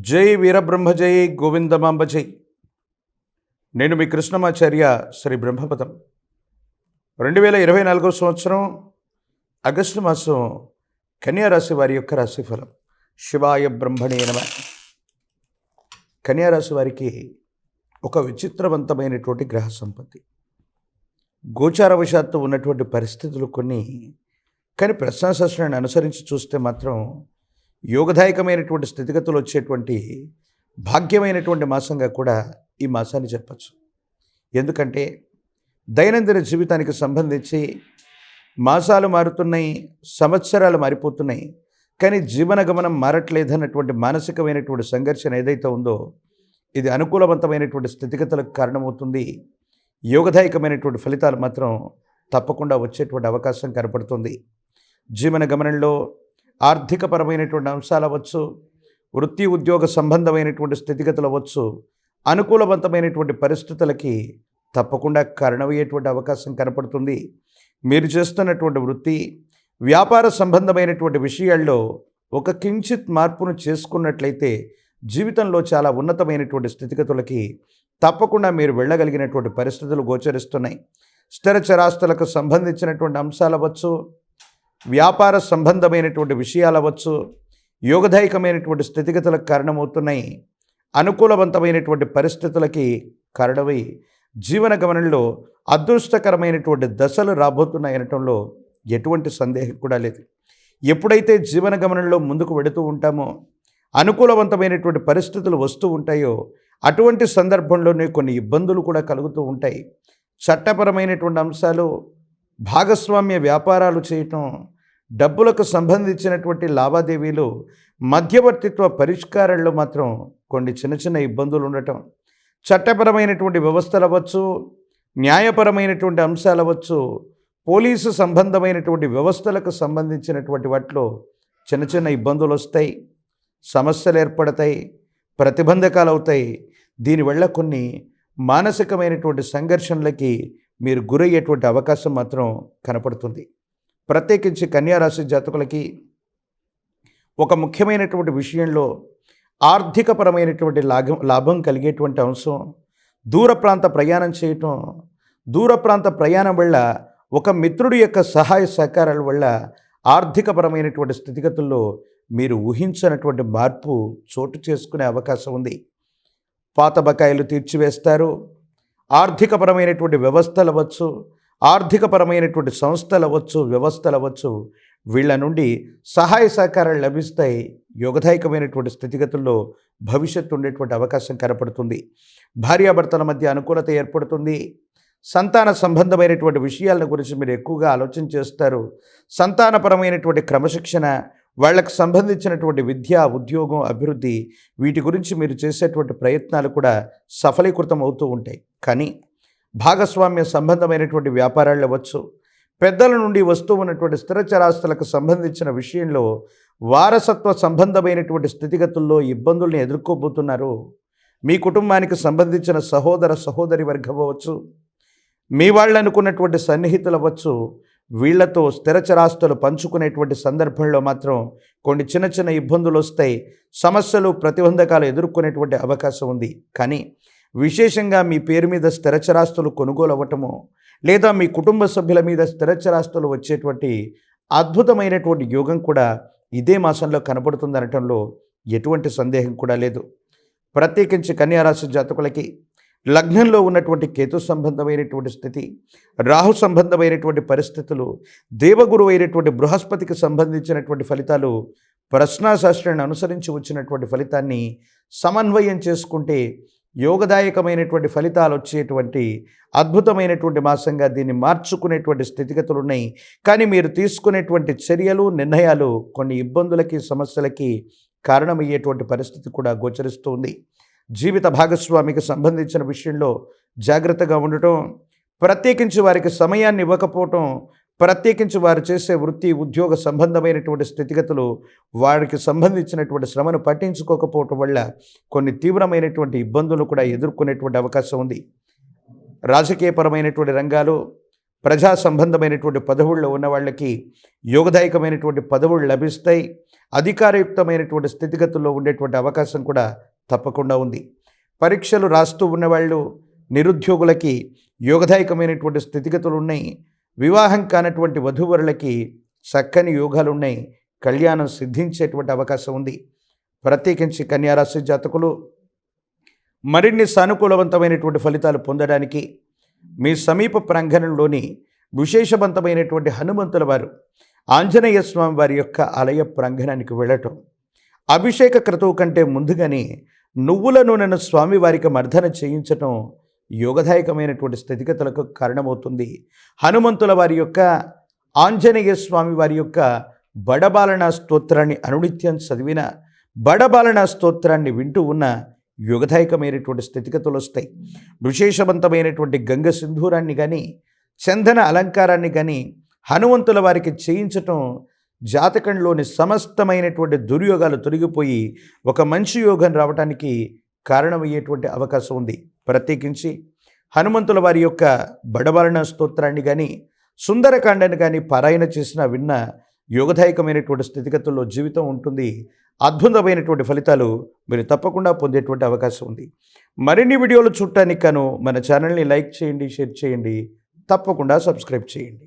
జై వీరబ్రహ్మ జై గోవిందమాంబ జై నేను మీ కృష్ణమాచార్య శ్రీ బ్రహ్మపదం. రెండు వేల ఇరవై నాలుగో సంవత్సరం ఆగస్టు మాసం కన్యారాశి వారి యొక్క రాశిఫలం. శివాయ బ్రహ్మణే నమ. కన్యారాశి వారికి ఒక విచిత్రవంతమైనటువంటి గ్రహ సంపత్తి. గోచారవశాత్తు ఉన్నటువంటి పరిస్థితులు కొన్ని కానీ ప్రశ్నాశాస్త్రాన్ని అనుసరించి చూస్తే మాత్రం యోగదాయకమైనటువంటి స్థితిగతులు వచ్చేటువంటి భాగ్యమైనటువంటి మాసంగా కూడా ఈ మాసాన్ని చెప్పచ్చు ఎందుకంటే దైనందిన జీవితానికి సంబంధించి మాసాలు మారుతున్నాయి సంవత్సరాలు మారిపోతున్నాయి కానీ జీవన గమనం మారట్లేదన్నటువంటి మానసికమైనటువంటి సంఘర్షణ ఏదైతే ఉందో ఇది అనుకూలవంతమైనటువంటి స్థితిగతులకు కారణమవుతుంది. యోగదాయకమైనటువంటి ఫలితాలు మాత్రం తప్పకుండా వచ్చేటువంటి అవకాశం కనపడుతుంది. జీవన గమనంలో ఆర్థికపరమైనటువంటి అంశాలు అవ్వచ్చు వృత్తి ఉద్యోగ సంబంధమైనటువంటి స్థితిగతులు అవ్వచ్చు అనుకూలవంతమైనటువంటి పరిస్థితులకి తప్పకుండా కారణమయ్యేటువంటి అవకాశం కనపడుతుంది. మీరు చేస్తున్నటువంటి వృత్తి వ్యాపార సంబంధమైనటువంటి విషయాల్లో ఒక కించిత్ మార్పును చేసుకున్నట్లయితే జీవితంలో చాలా ఉన్నతమైనటువంటి స్థితిగతులకి తప్పకుండా మీరు వెళ్ళగలిగినటువంటి పరిస్థితులు గోచరిస్తున్నాయి. స్థిర చరాస్తులకు సంబంధించినటువంటి అంశాలు అవ్వచ్చు వ్యాపార సంబంధమైనటువంటి విషయాలు అవ్వచ్చు యోగదాయకమైనటువంటి స్థితిగతులకు కారణమవుతున్నాయి అనుకూలవంతమైనటువంటి పరిస్థితులకి కారణమై జీవన గమనంలో అదృష్టకరమైనటువంటి దశలు రాబోతున్నాయి అనటంలో ఎటువంటి సందేహం కూడా లేదు. ఎప్పుడైతే జీవన గమనంలో ముందుకు వెడుతూ ఉంటామో అనుకూలవంతమైనటువంటి పరిస్థితులు వస్తూ ఉంటాయో అటువంటి సందర్భంలోనే కొన్ని ఇబ్బందులు కూడా కలుగుతూ ఉంటాయి. చట్టపరమైనటువంటి అంశాలు భాగస్వామ్య వ్యాపారాలు చేయటం డబ్బులకు సంబంధించినటువంటి లావాదేవీలు మధ్యవర్తిత్వ పరిష్కారాల్లో మాత్రం కొన్ని చిన్న చిన్న ఇబ్బందులు ఉండటం చట్టపరమైనటువంటి వ్యవస్థలు అవ్వచ్చు న్యాయపరమైనటువంటి అంశాలు అవ్వచ్చు పోలీసు సంబంధమైనటువంటి వ్యవస్థలకు సంబంధించినటువంటి వాటిలో చిన్న చిన్న ఇబ్బందులు వస్తాయి సమస్యలు ఏర్పడతాయి ప్రతిబంధకాలు అవుతాయి. దీనివల్ల కొన్ని మానసికమైనటువంటి సంఘర్షణలకి మీరు గురయ్యేటువంటి అవకాశం మాత్రం కనపడుతుంది. ప్రత్యేకించి కన్యారాశి జాతకులకి ఒక ముఖ్యమైనటువంటి విషయంలో ఆర్థికపరమైనటువంటి లాభం లాభం కలిగేటువంటి అంశం దూర ప్రాంత ప్రయాణం చేయటం దూర ప్రాంత ప్రయాణం వల్ల ఒక మిత్రుడి యొక్క సహాయ సహకారాల వల్ల ఆర్థికపరమైనటువంటి స్థితిగతుల్లో మీరు ఊహించినటువంటి మార్పు చోటు చేసుకునే అవకాశం ఉంది. పాత బకాయిలు తీర్చివేస్తారు. ఆర్థికపరమైనటువంటి వ్యవస్థలు అవ్వచ్చు. ఆర్థికపరమైనటువంటి సంస్థలు అవ్వచ్చు వ్యవస్థలు అవ్వచ్చు వీళ్ళ నుండి సహాయ సహకారాలు లభిస్తాయి. యోగదాయకమైనటువంటి స్థితిగతుల్లో భవిష్యత్తు ఉండేటువంటి అవకాశం కనపడుతుంది. భార్యాభర్తల మధ్య అనుకూలత ఏర్పడుతుంది. సంతాన సంబంధమైనటువంటి విషయాల గురించి మీరు ఎక్కువగా ఆలోచన చేస్తారు. సంతానపరమైనటువంటి క్రమశిక్షణ వాళ్ళకు సంబంధించినటువంటి విద్య ఉద్యోగం అభివృద్ధి వీటి గురించి మీరు చేసేటువంటి ప్రయత్నాలు కూడా సఫలీకృతం అవుతూ ఉంటాయి. కానీ భాగస్వామ్య సంబంధమైనటువంటి వ్యాపారాలు అవ్వచ్చు. పెద్దల నుండి వస్తూ ఉన్నటువంటి స్థిరచరాస్తులకు సంబంధించిన విషయంలో వారసత్వ సంబంధమైనటువంటి స్థితిగతుల్లో ఇబ్బందుల్ని ఎదుర్కోబోతున్నారు. మీ కుటుంబానికి సంబంధించిన సహోదర సహోదరి వర్గం అవ్వచ్చు. మీ వాళ్ళు అనుకున్నటువంటి సన్నిహితులు అవ్వచ్చు. వీళ్ళతో స్థిరచరాస్తులు పంచుకునేటువంటి సందర్భంలో మాత్రం కొన్ని చిన్న చిన్న ఇబ్బందులు వస్తాయి. సమస్యలు ప్రతిబంధకాలు ఎదుర్కొనేటువంటి అవకాశం ఉంది. కానీ విశేషంగా మీ పేరు మీద స్థిరచరాస్తులు కొనుగోలు అవ్వటము లేదా మీ కుటుంబ సభ్యుల మీద స్థిరచరాస్తులు వచ్చేటువంటి అద్భుతమైనటువంటి యోగం కూడా ఇదే మాసంలో కనబడుతుందనటంలో ఎటువంటి సందేహం కూడా లేదు. ప్రత్యేకించి కన్యారాశి జాతకులకి లగ్నంలో ఉన్నటువంటి కేతు సంబంధమైనటువంటి స్థితి రాహు సంబంధమైనటువంటి పరిస్థితులు దేవగురు అయినటువంటి బృహస్పతికి సంబంధించినటువంటి ఫలితాలు ప్రశ్నాశాస్త్రాన్ని అనుసరించి వచ్చినటువంటి ఫలితాన్ని సమన్వయం చేసుకుంటే యోగదాయకమైనటువంటి ఫలితాలు వచ్చేటువంటి అద్భుతమైనటువంటి మాసంగా దీన్ని మార్చుకునేటువంటి స్థితిగతులు ఉన్నాయి. కానీ మీరు తీసుకునేటువంటి చర్యలు నిర్ణయాలు కొన్ని ఇబ్బందులకి సమస్యలకి కారణమయ్యేటువంటి పరిస్థితి కూడా గోచరిస్తుంది జీవిత భాగస్వామికి సంబంధించిన విషయంలో జాగ్రత్తగా ఉండటం ప్రత్యేకించి వారికి సమయాన్ని ఇవ్వకపోవటం ప్రత్యేకించి వారు చేసే వృత్తి ఉద్యోగ సంబంధమైనటువంటి స్థితిగతులు వారికి సంబంధించినటువంటి శ్రమను పట్టించుకోకపోవటం వల్ల కొన్ని తీవ్రమైనటువంటి ఇబ్బందులు కూడా ఎదుర్కొనేటువంటి అవకాశం ఉంది. రాజకీయపరమైనటువంటి రంగాలు ప్రజా సంబంధమైనటువంటి పదవుల్లో ఉన్న వాళ్ళకి యోగదాయకమైనటువంటి పదవులు లభిస్తాయి. అధికారయుక్తమైనటువంటి స్థితిగతుల్లో ఉండేటువంటి అవకాశం కూడా తప్పకుండా ఉంది. పరీక్షలు రాస్తూ ఉన్నవాళ్ళు నిరుద్యోగులకి యోగదాయకమైనటువంటి స్థితిగతులు ఉన్నాయి. వివాహం కానటువంటి వధూవరులకి చక్కని యోగాలు ఉన్నాయి కళ్యాణం సిద్ధించేటువంటి అవకాశం ఉంది. ప్రత్యేకించి కన్యారాశి జాతకులు మరిన్ని సానుకూలవంతమైనటువంటి ఫలితాలు పొందడానికి మీ సమీప ప్రాంగణంలోని విశేషవంతమైనటువంటి హనుమంతుల వారు ఆంజనేయ స్వామి వారి యొక్క ఆలయ ప్రాంగణానికి వెళ్ళటం. అభిషేక క్రతువు కంటే ముందుగానే నువ్వుల నూనెను స్వామివారికి మర్దన చేయించటం యోగదాయకమైనటువంటి స్థితిగతులకు కారణమవుతుంది. హనుమంతుల వారి యొక్క ఆంజనేయ స్వామి వారి యొక్క బడబాలన స్తోత్రాన్ని అనునిత్యం చదివిన బడబాలన స్తోత్రాన్ని వింటూ ఉన్న యుగదాయకమైనటువంటి స్థితిగతులు వస్తాయి. విశేషవంతమైనటువంటి గంగ సింధూరాన్ని కానీ చందన అలంకారాన్ని కానీ హనుమంతుల వారికి చేయించటం జాతకంలోని సమస్తమైనటువంటి దుర్యోగాలు తొలగిపోయి ఒక మంచి యోగం రావడానికి కారణమయ్యేటువంటి అవకాశం ఉంది. ప్రత్యేకించి హనుమంతుల వారి యొక్క బడవరణ స్తోత్రాన్ని కానీ సుందరకాండని కానీ పారాయణ చేసిన విన్న యోగదాయకమైనటువంటి స్థితిగతుల్లో జీవితం ఉంటుంది. అద్భుతమైనటువంటి ఫలితాలు మీరు తప్పకుండా పొందేటువంటి అవకాశం ఉంది. మరిన్ని వీడియోలు చూడటానికి కాను మన ఛానల్ని లైక్ చేయండి షేర్ చేయండి. తప్పకుండా సబ్స్క్రైబ్ చేయండి.